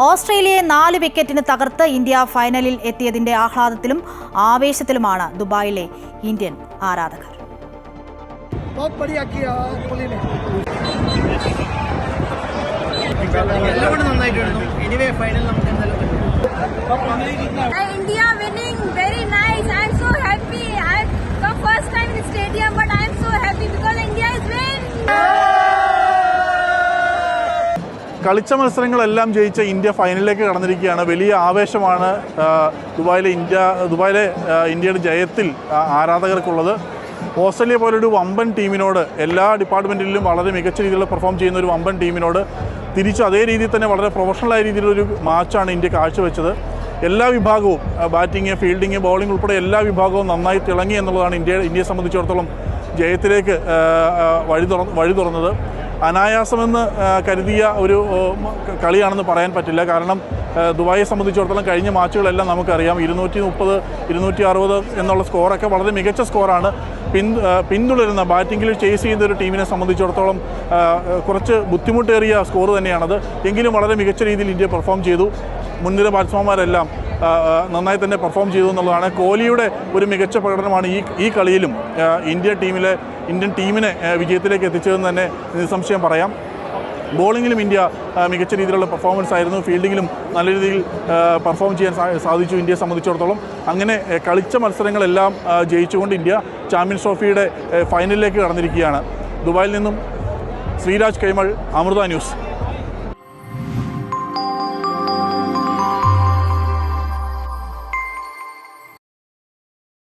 ഓസ്ട്രേലിയയെ നാല് വിക്കറ്റിന് തകർത്ത് ഇന്ത്യ ഫൈനലിൽ എത്തിയതിന്റെ ആഹ്ലാദത്തിലും ആവേശത്തിലുമാണ് ദുബായിലെ ഇന്ത്യൻ ആരാധകർ. ഫൈനൽ നമുക്ക് കളിച്ച മത്സരങ്ങളെല്ലാം ജയിച്ച ഇന്ത്യ ഫൈനലിലേക്ക് കടന്നിരിക്കുകയാണ്. വലിയ ആവേശമാണ് ദുബായിലെ ഇന്ത്യ ദുബായിലെ ഇന്ത്യയുടെ ജയത്തിൽ ആരാധകർക്കുള്ളത്. ഓസ്ട്രേലിയ പോലൊരു വമ്പൻ ടീമിനോട് എല്ലാ ഡിപ്പാർട്ട്മെന്റിലും വളരെ മികച്ച രീതിയിൽ പെർഫോം ചെയ്യുന്ന ഒരു വമ്പൻ ടീമിനോട് തിരിച്ചു അതേ രീതിയിൽ തന്നെ വളരെ പ്രൊഫഷണലായ രീതിയിലൊരു മാച്ചാണ് ഇന്ത്യ കാഴ്ചവെച്ചത്. എല്ലാ വിഭാഗവും ബാറ്റിംഗ് ഫീൽഡിങ് ബൗളിംഗ് ഉൾപ്പെടെ എല്ലാ വിഭാഗവും നന്നായി തിളങ്ങി എന്നുള്ളതാണ് ഇന്ത്യ ഇന്ത്യയെ സംബന്ധിച്ചിടത്തോളം ജയത്തിലേക്ക് വഴി തുറ വഴി തുറന്നത്. അനായാസമെന്ന് കരുതിയ ഒരു കളിയാണെന്ന് പറയാൻ പറ്റില്ല. കാരണം ദുബായെ സംബന്ധിച്ചിടത്തോളം കഴിഞ്ഞ മാച്ചുകളെല്ലാം നമുക്കറിയാം. ഇരുന്നൂറ്റി മുപ്പത് ഇരുന്നൂറ്റി അറുപത് എന്നുള്ള സ്കോറൊക്കെ വളരെ മികച്ച സ്കോറാണ്. പിൻ പിന്തുടരുന്ന ബാറ്റിങ്ങിൽ ചേസ് ചെയ്യുന്ന ഒരു ടീമിനെ സംബന്ധിച്ചിടത്തോളം കുറച്ച് ബുദ്ധിമുട്ടേറിയ സ്കോർ തന്നെയാണത്. എങ്കിലും വളരെ മികച്ച രീതിയിൽ ഇന്ത്യ പെർഫോം ചെയ്തു. മുൻനിര ബാറ്റ്സ്മാൻമാരെല്ലാം നന്നായി തന്നെ പെർഫോം ചെയ്തു എന്നുള്ളതാണ് കോഹ്ലിയുടെ ഒരു മികച്ച പ്രകടനമാണ് ഈ ഈ കളിയിലും ഇന്ത്യ ടീമിലെ ഇന്ത്യൻ ടീമിനെ വിജയത്തിലേക്ക് എത്തിച്ചതെന്ന് തന്നെ നിസ്സംശയം പറയാം. ബോളിങ്ങിലും ഇന്ത്യ മികച്ച രീതിയിലുള്ള പെർഫോമൻസ് ആയിരുന്നു. ഫീൽഡിങ്ങിലും നല്ല രീതിയിൽ പെർഫോം ചെയ്യാൻ സാധിച്ചു ഇന്ത്യയെ സംബന്ധിച്ചിടത്തോളം. അങ്ങനെ കളിച്ച മത്സരങ്ങളെല്ലാം ജയിച്ചുകൊണ്ട് ഇന്ത്യ ചാമ്പ്യൻസ് ട്രോഫിയുടെ ഫൈനലിലേക്ക് കടന്നിരിക്കുകയാണ്. ദുബായിൽ നിന്നും ശ്രീരാജ് കൈമൾ അമൃത ന്യൂസ്.